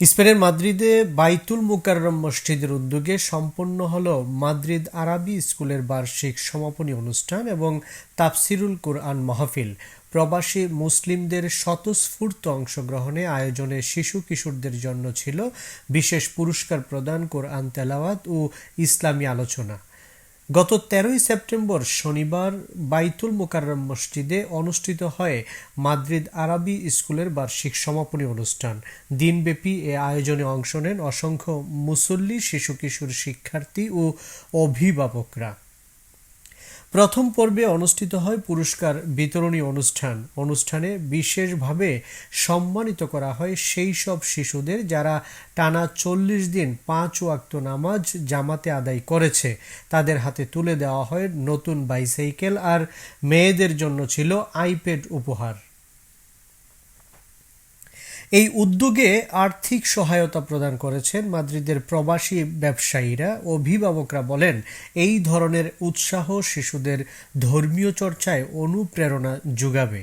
স্পেনের মাদ্রিদে বাইতুল মুকাররম মসজিদের উদ্যোগে সম্পন্ন হল মাদ্রিদ আরাবি স্কুলের বার্ষিক সমাপনী অনুষ্ঠান এবং তাফসিরুল কুরআন মাহফিল। প্রবাসী মুসলিমদের স্বতঃস্ফূর্ত অংশগ্রহণে আয়োজনে শিশু কিশোরদের জন্য ছিল বিশেষ পুরস্কার প্রদান, কোরআন তেলাওয়াত ও ইসলামী আলোচনা। গত তেরোই সেপ্টেম্বর শনিবার বাইতুল মোকাররম মসজিদে অনুষ্ঠিত হয় মাদ্রিদ আরবি স্কুলের বার্ষিক সমাপনী অনুষ্ঠান। দিনব্যাপী এ আয়োজনে অংশ নেন অসংখ্য মুসল্লি শিশু কিশোর শিক্ষার্থী ও অভিভাবকরা। প্রথম পর্বে অনুষ্ঠিত হয় পুরস্কার বিতরণী অনুষ্ঠান। অনুষ্ঠানে বিশেষভাবে সম্মানিত করা হয় সেই সব শিশুদের যারা টানা চল্লিশ দিন পাঁচ ওয়াক্ত নামাজ জামাতে আদায় করেছে। তাদের হাতে তুলে দেওয়া হয় নতুন বাইসাইকেল আর মেয়েদের জন্য ছিল আইপ্যাড উপহার। এই উদ্যোগে আর্থিক সহায়তা প্রদান করেছেন মাদ্রিদের প্রবাসী ব্যবসায়ীরা। অভিভাবকরা বলেন, এই ধরনের উৎসাহ শিশুদের ধর্মীয় চর্চায় অনুপ্রেরণা যোগাবে।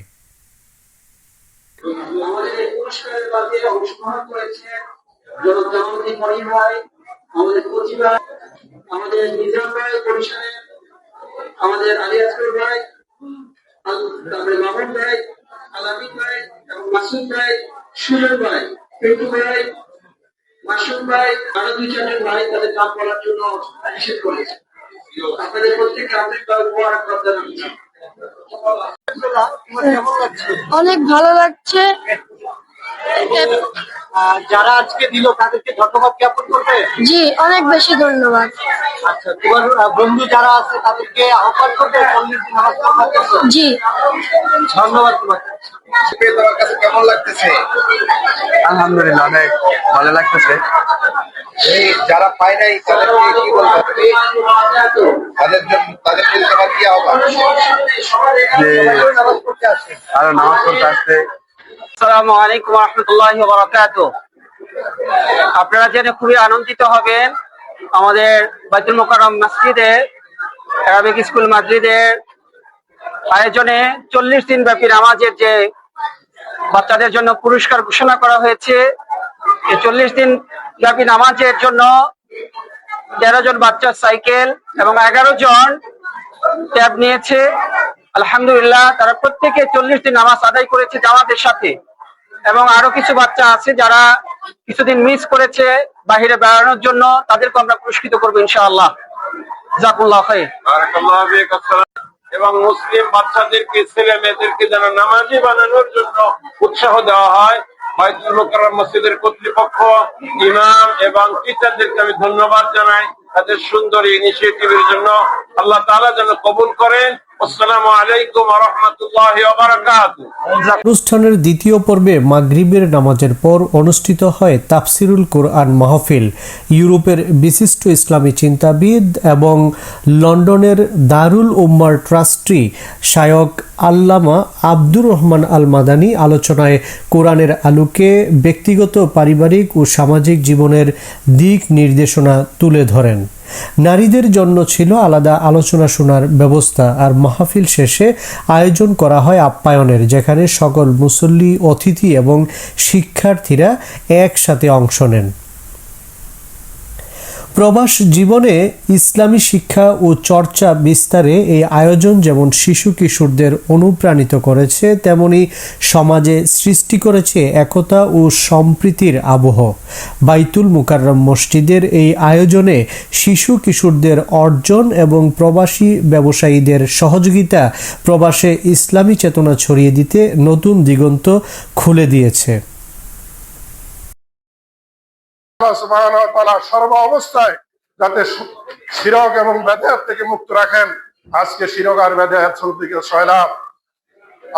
আমাদের মনির ভাই তারপরে ভাই আলামিন ভাই এবং মাসুদ ভাই সুজন ভাই পিন্টু ভাই মাসুম ভাই আরও দুই চারজন ভাই তাদের নাম বলার জন্য নিষেধ করেছে। আপনাদের প্রত্যেককে আন্তরিকভাবে মোবারকবাদ জানাচ্ছি। অনেক ভালো লাগছে। যারা আজকে দিল তাদেরকে ধন্যবাদ জ্ঞাপন করবে? জি অনেক বেশি ধন্যবাদ। আচ্ছা তোমার বন্ধু যারা আছে তাদেরকে আহ্বান করবে জি। ধন্যবাদ তোমাকে। তোমার কাছে কেমন লাগতেছে? আলহামদুলিল্লাহ অনেক ভালো লাগতেছে। যারা পায় নাই তাদেরকে কি বলব? তাদের জন্য তাদের প্রতি তোমার কি আহ্বান? যে নামাজ পড়তে আসে আরও নামাজ পড়তে আসতে। আসসালামু আলাইকুম রহমতুল্লাহ বারাকাত আপনারা জেনে খুবই আনন্দিত হবেন আমাদের বাইতুল মোকাররম মসজিদে আরবিক স্কুল মাদ্রিদের আয়োজনে চল্লিশ দিন ব্যাপী নামাজের যে বাচ্চাদের জন্য পুরস্কার ঘোষণা করা হয়েছে। চল্লিশ দিন ব্যাপী নামাজের জন্য তেরো জন বাচ্চার সাইকেল এবং এগারো জন ট্যাব নিয়েছে। আলহামদুলিল্লাহ, তারা প্রত্যেকে চল্লিশ দিন নামাজ আদায় করেছে জামাতের সাথে। এবং আরও কিছু বাচ্চা আছে যারা কিছুদিন মিস করেছে বাহিরে বেড়ানোর জন্য তাদেরকে আমরা পুরস্কৃত করব ইনশাআল্লাহ। জাকুল্লাহ এবং মুসলিম বাচ্চাদেরকে, ছেলে মেয়েদেরকে যেন নামাজি বানানোর জন্য উৎসাহ দেওয়া হয়। মসজিদের কর্তৃপক্ষ, ইমাম এবং টিচারদেরকে আমি ধন্যবাদ জানাই তাদের সুন্দর ইনিশিয়েটিভ এর জন্য। আল্লাহ তাআলা যেন কবুল করেন অনুষ্ঠানের দ্বিতীয় পর্বে মাগরিবের নামাজের পর অনুষ্ঠিত হয় তাফসিরুল কোরআন মাহফিল। ইউরোপের বিশিষ্ট ইসলামী চিন্তাবিদ এবং লন্ডনের দারুল উম্মার ট্রাস্টি শায়ক আল্লামা আব্দুর রহমান আল মাদানি আলোচনায় কোরআনের আলোকে ব্যক্তিগত, পারিবারিক ও সামাজিক জীবনের দিক নির্দেশনা তুলে ধরেন। নারীদের জন্য ছিল আলাদা আলোচনা শোনার ব্যবস্থা আর মাহফিল শেষে আয়োজন করা হয় আপ্যায়নের, যেখানে সকল মুসল্লি, অতিথি এবং শিক্ষার্থীরা একসাথে অংশ নেন। প্রবাস জীবনে ইসলামী শিক্ষা ও চর্চা বিস্তারে এই আয়োজন যেমন শিশু কিশোরদের অনুপ্রাণিত করেছে, তেমনি সমাজে সৃষ্টি করেছে একতা ও সম্প্রীতির আবহ। বাইতুল মুকাররম মসজিদের এই আয়োজনে শিশু কিশোরদের অর্জন এবং প্রবাসী ব্যবসায়ীদের সহযোগিতা প্রবাসে ইসলামী চেতনা ছড়িয়ে দিতে নতুন দিগন্ত খুলে দিয়েছে। সর্ব অবস্থায় যাতে শিরক এবং ব্যাধেহাত থেকে মুক্ত রাখেন। আজকে শিরক আর বেদাত থেকে সয়লাভ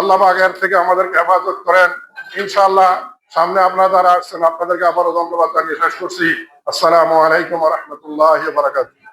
আল্লাহ আগের থেকে আমাদেরকে হেফাজত করেন। ইনশাআল্লাহ সামনে আপনারা যারা আসছেন আপনাদেরকে আবারও ধন্যবাদ জানিয়ে শেষ করছি। আসসালামু আলাইকুম রহমতুল্লাহ বারাকাতুহু।